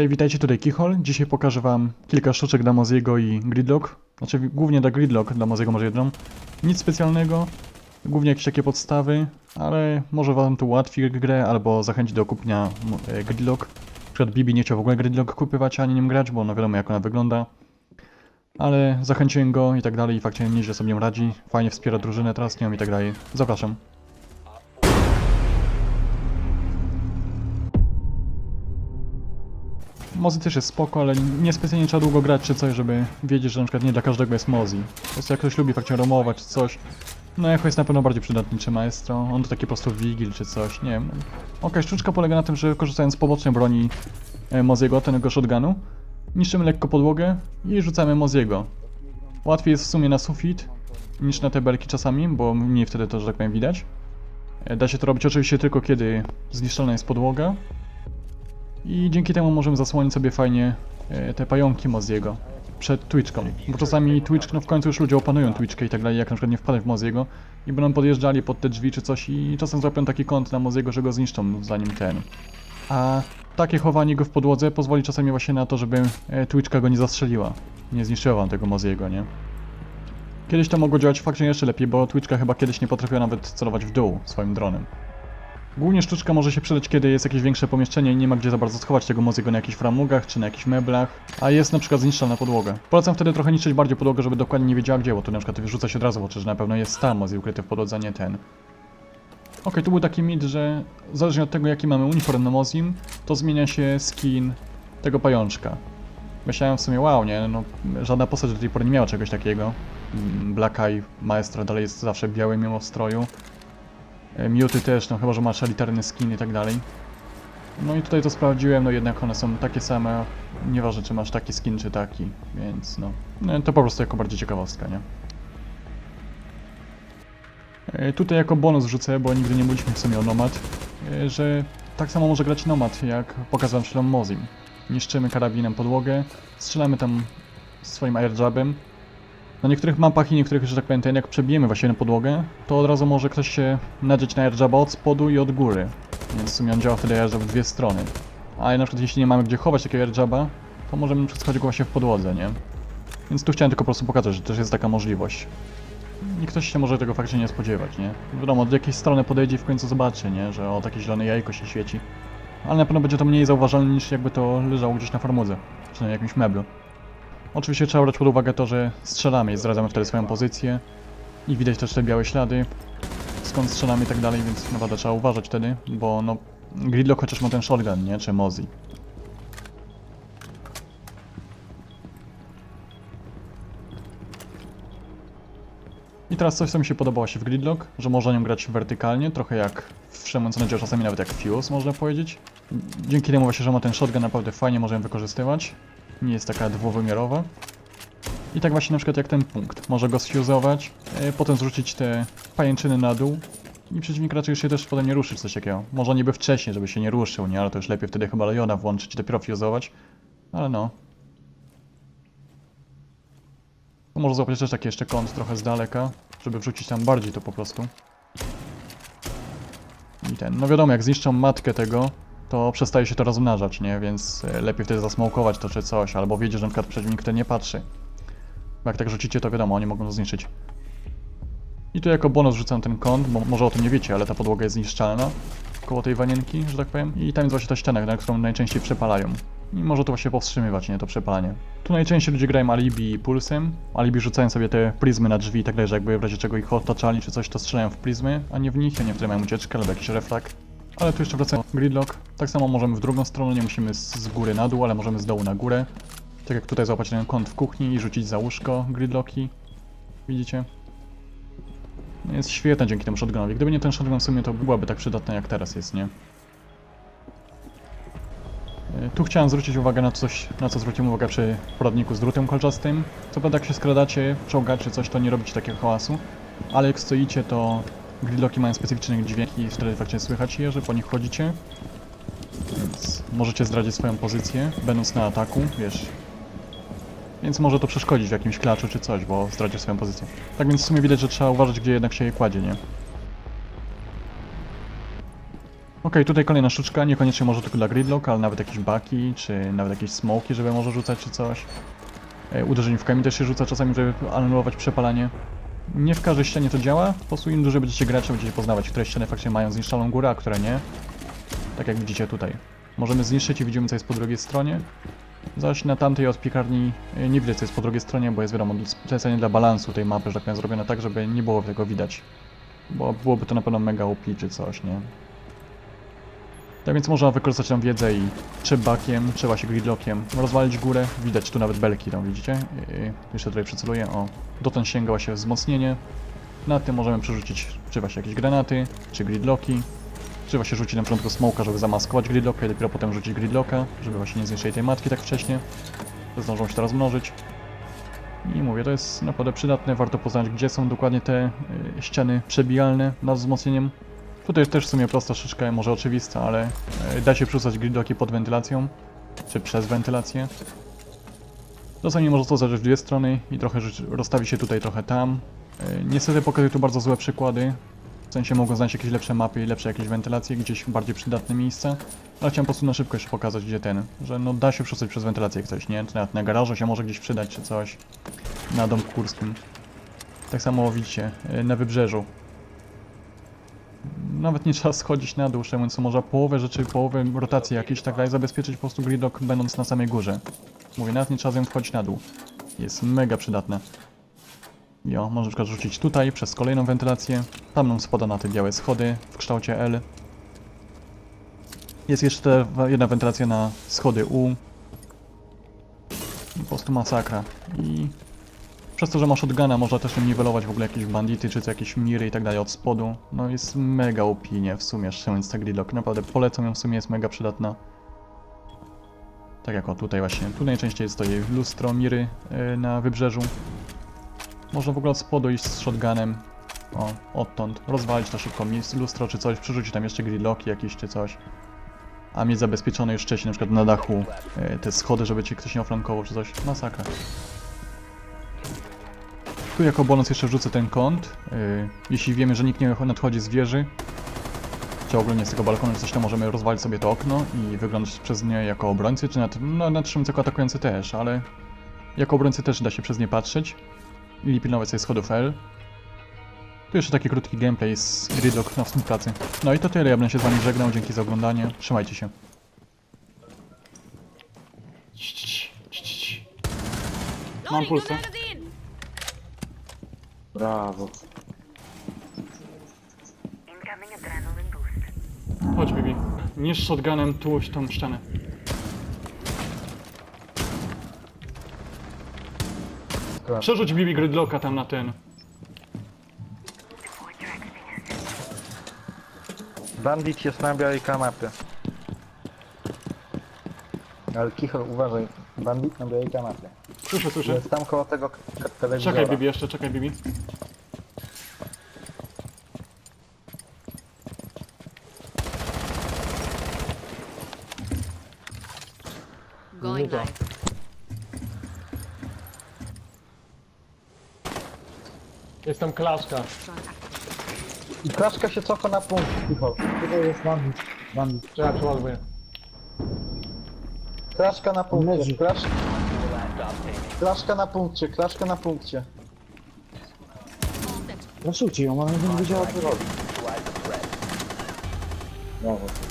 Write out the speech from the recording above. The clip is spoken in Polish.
Hej, witajcie, tutaj Kichol. Dzisiaj pokażę wam kilka sztuczek dla Moziego i Gridlock. Znaczy głównie dla Gridlock, dla Moziego może jedną. Nic specjalnego, głównie jakieś takie podstawy, ale może wam to ułatwi grę albo zachęci do kupienia mo- e, Gridlock. Na przykład Bibi nie chciał w ogóle Gridlock kupywać, ani nim grać, bo no wiadomo jak ona wygląda. Ale zachęciłem go i tak dalej i faktycznie nieźle sobie nią radzi. Fajnie wspiera drużynę teraz nią i tak dalej. Zapraszam. Mozi też jest spoko, ale nie specjalnie trzeba długo grać czy coś, żeby wiedzieć, że na przykład nie dla każdego jest Mozi. Po prostu jak ktoś lubi faktycznie romować czy coś, no jako jest na pewno bardziej przydatny czy maestro, on to taki po prostu wigil czy coś, nie wiem. Okej, sztuczka polega na tym, że korzystając z pobocznej broni e, Moziego, tego shotgunu, niszczymy lekko podłogę i rzucamy Moziego. Łatwiej jest w sumie na sufit niż na te belki czasami, bo mniej wtedy to, że tak powiem, widać. E, Da się to robić oczywiście tylko kiedy zniszczona jest podłoga, i dzięki temu możemy zasłonić sobie fajnie e, te pająki Moziego przed Twitchką. Bo czasami Twitch, no w końcu już ludzie opanują Twitchkę i tak dalej, jak na przykład nie wpadać w Moziego i będą podjeżdżali pod te drzwi czy coś i czasem złapią taki kąt na Moziego, że go zniszczą zanim ten. A takie chowanie go w podłodze pozwoli czasami właśnie na to, żeby e, Twitchka go nie zastrzeliła. Nie zniszczyła wam tego Moziego, nie? Kiedyś to mogło działać faktycznie jeszcze lepiej, bo Twitchka chyba kiedyś nie potrafiła nawet celować w dół swoim dronem. Głównie sztuczka może się przydać, kiedy jest jakieś większe pomieszczenie i nie ma gdzie za bardzo schować tego Moziego na jakichś framugach czy na jakichś meblach, a jest na przykład zniszczona podłoga. Polecam wtedy trochę niszczyć bardziej podłogę, żeby dokładnie nie wiedziała gdzie, bo tu na przykład wyrzuca się od razu w oczy, że na pewno jest tam Mozi ukryty w podłodze, a nie ten. Okej, tu był taki mit, że zależnie od tego jaki mamy uniform na Mozim, to zmienia się skin tego pajączka. Myślałem w sumie, wow, nie, no żadna postać do tej pory nie miała czegoś takiego. Mm, Black Eye Maestro dalej jest zawsze biały mimo stroju. E, Miuty też, no chyba, że masz elitarny skin i tak dalej. No i tutaj to sprawdziłem, no jednak one są takie same, nieważne czy masz taki skin czy taki, więc no, no to po prostu jako bardziej ciekawostka, nie? E, Tutaj jako bonus wrzucę, bo nigdy nie mówiliśmy w sumie o Nomad, że tak samo może grać Nomad, jak pokazałem przed Mozim. Niszczymy karabinem podłogę, strzelamy tam swoim airdrabem, na niektórych mapach i niektórych, że tak powiem, jak przebijemy właśnie na podłogę, to od razu może ktoś się nadzieć na airdropa od spodu i od góry. Więc w sumie on działa wtedy airdrop w dwie strony. Ale na przykład jeśli nie mamy gdzie chować takiego airdropa, to możemy schować go właśnie w podłodze, nie? Więc tu chciałem tylko po prostu pokazać, że też jest taka możliwość. I ktoś się może tego faktycznie nie spodziewać, nie? Wiadomo, od jakiej strony podejdzie i w końcu zobaczy, nie? Że o, takie zielone jajko się świeci. Ale na pewno będzie to mniej zauważalne niż jakby to leżało gdzieś na farmudze, czy na jakimś meblu. Oczywiście trzeba brać pod uwagę to, że strzelamy i zdradzamy wtedy swoją pozycję i widać też te białe ślady, skąd strzelamy i tak dalej, więc naprawdę trzeba uważać wtedy, bo no Gridlock chociaż ma ten shotgun, nie? Czy Mozi. I teraz coś, co mi się podobało się w Gridlock, że można nią grać wertykalnie, trochę jak w Szemon a czasami nawet jak Fuse, można powiedzieć. Dzięki temu właśnie, że ma ten shotgun naprawdę fajnie możemy wykorzystywać. Nie jest taka dwuwymiarowa. I tak właśnie na przykład jak ten punkt. Może go sfuzować, e, potem zrzucić te pajęczyny na dół i przeciwnik raczej już się też potem nie ruszy czy coś takiego. Może niby wcześniej, żeby się nie ruszył, nie? Ale to już lepiej wtedy chyba Leona włączyć dopiero fuzować. Ale no. To może złapać też taki jeszcze kąt trochę z daleka, żeby wrzucić tam bardziej to po prostu. I ten, no wiadomo, jak zniszczą matkę tego, to przestaje się to rozmnażać, nie? Więc e, lepiej wtedy zasmokować to czy coś, albo wiedzieć, że na przykład przeciwnik ten nie patrzy. Bo jak tak rzucicie, to wiadomo, oni mogą to zniszczyć. I tu jako bonus rzucam ten kąt, bo może o tym nie wiecie, ale ta podłoga jest zniszczalna koło tej wanienki, że tak powiem. I tam jest właśnie ta ściana, na którą najczęściej przepalają. I może to właśnie powstrzymywać, nie, to przepalanie. Tu najczęściej ludzie grają alibi i pulsem. Alibi rzucają sobie te prizmy na drzwi i tak dalej, że jakby w razie czego ich otaczali czy coś, to strzelają w prizmy, a nie w nich, a nie wtedy mają ucieczkę albo jakiś reflak. Ale tu jeszcze wracając do gridlock, tak samo możemy w drugą stronę, nie musimy z, góry na dół, ale możemy z dołu na górę. Tak jak tutaj złapać ten kąt w kuchni i rzucić za łóżko gridlocki. Widzicie? Jest świetne dzięki temu shotgunowi. Gdyby nie ten shotgun w sumie to byłaby tak przydatna jak teraz jest, nie? E, Tu chciałem zwrócić uwagę na coś, na co zwróciłem uwagę przy poradniku z drutem kolczastym. Co prawda jak się skradacie, czołgacie coś, to nie robicie takiego hałasu. Ale jak stoicie, to gridlocki mają specyficzne dźwięki i wtedy faktycznie słychać je, że po nich chodzicie. Więc możecie zdradzić swoją pozycję, będąc na ataku, wiesz. Więc może to przeszkodzić w jakimś klaczu czy coś, bo zdradzisz swoją pozycję. Tak więc w sumie widać, że trzeba uważać, gdzie jednak się je kładzie, nie? Okej, tutaj kolejna sztuczka, niekoniecznie może tylko dla gridlock, ale nawet jakieś baki, czy nawet jakieś smoki, żeby może rzucać, czy coś. E, Uderzeń w kamień też się rzuca czasami, żeby anulować przepalanie. Nie w każdej ścianie to działa, po prostu im dłużej będziecie grać, będziecie poznawać, które ściany faktycznie mają zniszczoną górę, a które nie. Tak jak widzicie tutaj. Możemy zniszczyć i widzimy co jest po drugiej stronie. Zaś na tamtej od piekarni e, nie widać co jest po drugiej stronie, bo jest wiadomo specjalnie dla balansu tej mapy, że tak powiem, zrobione tak, żeby nie było tego widać. Bo byłoby to na pewno mega OP czy coś, nie? Tak więc można wykorzystać tę wiedzę i czy bakiem, czy właśnie gridlockiem rozwalić górę. Widać tu nawet belki, tam widzicie? Yy, jeszcze tutaj przyceluję, o. Dotąd sięga właśnie wzmocnienie. Na tym możemy przerzucić czy właśnie jakieś granaty, czy gridlocki. Czy właśnie rzucić na początku smoka, żeby zamaskować gridlocka i dopiero potem rzucić gridlocka, żeby właśnie nie zniszczyli tej matki tak wcześnie. Zdążą się teraz mnożyć. I mówię, to jest naprawdę przydatne, warto poznać gdzie są dokładnie te y, ściany przebijalne nad wzmocnieniem. Tutaj jest też w sumie prosta szyczka, może oczywista, ale y, da się przerzucać gridlocki pod wentylacją, czy przez wentylację. Czasami może to zacząć w dwie strony i trochę rozstawi się tutaj, trochę tam. Y, Niestety pokazuję tu bardzo złe przykłady. W sensie mogą znaleźć jakieś lepsze mapy i lepsze jakieś wentylacje, gdzieś bardziej przydatne miejsca. Ale chciałem po prostu na szybko jeszcze pokazać, gdzie ten, że no da się przerzucać przez wentylację jak coś, nie? Czy nawet na garażu się może gdzieś przydać, czy coś. Na dom kurskim. Tak samo widzicie, y, na wybrzeżu. Nawet nie trzeba schodzić na dół, to można połowę rzeczy, połowę rotacji jakiejś tak dalej zabezpieczyć po prostu gridlock będąc na samej górze. Mówię, nawet nie trzeba z nią wchodzić na dół. Jest mega przydatne. Jo, można na przykład rzucić tutaj przez kolejną wentylację. Tam nam spada na te białe schody w kształcie L. Jest jeszcze jedna wentylacja na schody U. Po prostu masakra. I przez to, że ma shotguna, można też niwelować w ogóle jakieś bandity, czy to jakieś miry i tak dalej od spodu. No jest mega opinie w sumie, szczerze mówiąc, ta gridlock. Naprawdę polecam ją, w sumie jest mega przydatna. Tak jak o tutaj właśnie. Tu najczęściej stoi lustro miry yy, na wybrzeżu. Można w ogóle od spodu iść z shotgunem. O, odtąd. Rozwalić to szybko lustro czy coś, przerzucić tam jeszcze gridlocki jakieś czy coś. A mieć zabezpieczone już wcześniej, na przykład na dachu, e, te schody, żeby cię ktoś nie oflankował czy coś. Masakra. Tu jako bonus jeszcze wrzucę ten kąt. e, Jeśli wiemy, że nikt nie nadchodzi z wieży, czy ogólnie z tego balkonu coś, to możemy rozwalić sobie to okno i wyglądać przez nie jako obrońcy, czy nad, no, nad czymś jako atakujący też, ale jako obrońcy też da się przez nie patrzeć i pilnować sobie schodów L. Tu jeszcze taki krótki gameplay z Gridlock na współpracy. No i to tyle, ja będę się z wami żegnał, dzięki za oglądanie, trzymajcie się. Mam pulsy. Brawo. Chodź Bibi, niż shotgunem tułeś tą ścianę. Przerzuć Bibi Gridlocka tam na ten. Bandit jest na białej kanapie. Ale Kichor, uważaj. Bandit na białej kanapie. Słyszę, słyszę. Jest tam koło tego k- k- telewizora. Czekaj Bibi jeszcze, czekaj Bibi. Going live. Jestem klaszka. I klaszka się cofa na punkt, Kichor. Tutaj jest bandit. Bandit. Czekaj, przeładuję. Klaszka na punkcie. Leży. Klasz... Klaszka na punkcie, klaszka na punkcie. Zaszujcie ją, ona nie wiedziała co robi. Brawo.